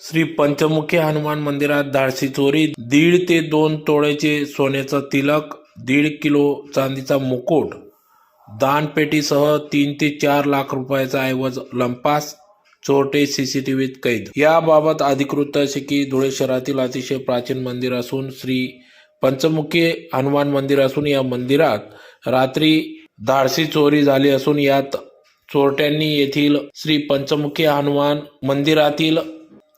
श्री पंचमुखी हनुमान मंदिरात धाडसी चोरी दीड ते दोन तोळ्याचे सोन्याचा तिलक दीड किलो चांदीचा मुकुट दानपेटीसह तीन ते चार लाख रुपयाचा ऐवज लंपास चोरटे सीसीटीव्हीत कैद. याबाबत अधिकृत असे की धुळे शहरातील अतिशय प्राचीन मंदिर असून श्री पंचमुखी हनुमान मंदिर असून या मंदिरात रात्री धाडसी चोरी झाली असून यात चोरट्यांनी येथील श्री पंचमुखी हनुमान मंदिरातील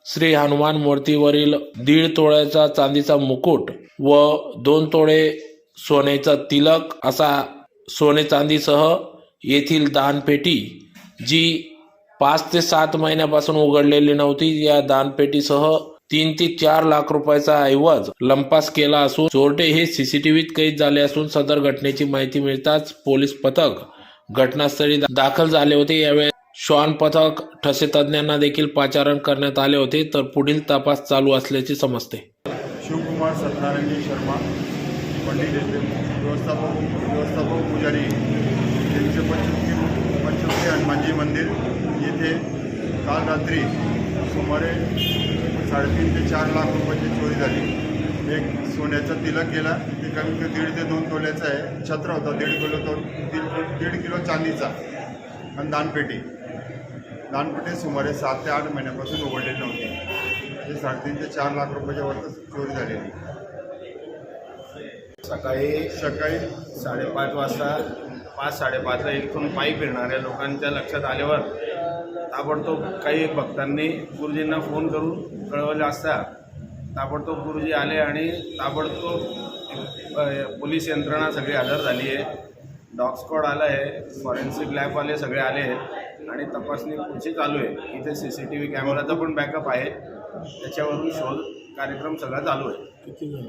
श्री हनुमान मूर्तीवरील दीड तोळ्याचा चांदीचा मुकुट व दोन तोळे सोन्याचा तिलक असा सोने चांदीसह येथील दानपेटी जी पाच ते सात महिन्यापासून उघडलेली नव्हती या दानपेटीसह तीन ते चार लाख रुपयाचा ऐवज लंपास केला असून चोरटे हे सीसीटीव्हीत कैद झाले असून सदर घटनेची माहिती मिळताच पोलीस पथक घटनास्थळी दाखल झाले होते. यावेळी श्वान पथक ठसे तज्ञांना देखील पाचारण करण्यात आले होते तर पुढील तपास चालू असल्याचे समजते. शिवकुमार सत्यनारायणजी शर्मा पंडित व्यवस्थापक व्यवस्थापक पुजारी यांचे पंचमुखी पंचमुखी हनुमानजी मंदिर. येथे काल रात्री सुमारे साडेतीन ते चार लाख रुपयाची चोरी झाली. एक सोन्याचा तिलक गेला. ते कमी कमी दीड ते दोन तोल्याचा आहे. छत्र होता दीड किलो तो दीड दीड किलो चांदीचा. आणि दानपेटी. दानपेटी सुमारे सात ते आठ महिन्यापासून उघडलेली नव्हती. ते साडेतीन ते चार लाख रुपयाच्या वरच चोरी झालेली. सकाळी सकाळी साडेपाच वाजता पाच साडेपाचला इथून पायी फिरणाऱ्या लोकांच्या लक्षात आल्यावर ताबडतोब काही भक्तांनी गुरुजींना फोन करून कळवले असता ताबडतोब गुरुजी आले आणि ताबडतोब पोलीस यंत्रणा सगळी हजर झाली आहे. डॉग स्क्वॉड आलं आहे फॉरेन्सिक लॅबवाले सगळे आले आहेत आणि तपासणी पुढची चालू आहे. इथे सी सी टी व्ही कॅमेराचा पण बॅकअप आहे. त्याच्यावरून शोध कार्यक्रम सगळा चालू आहे. किती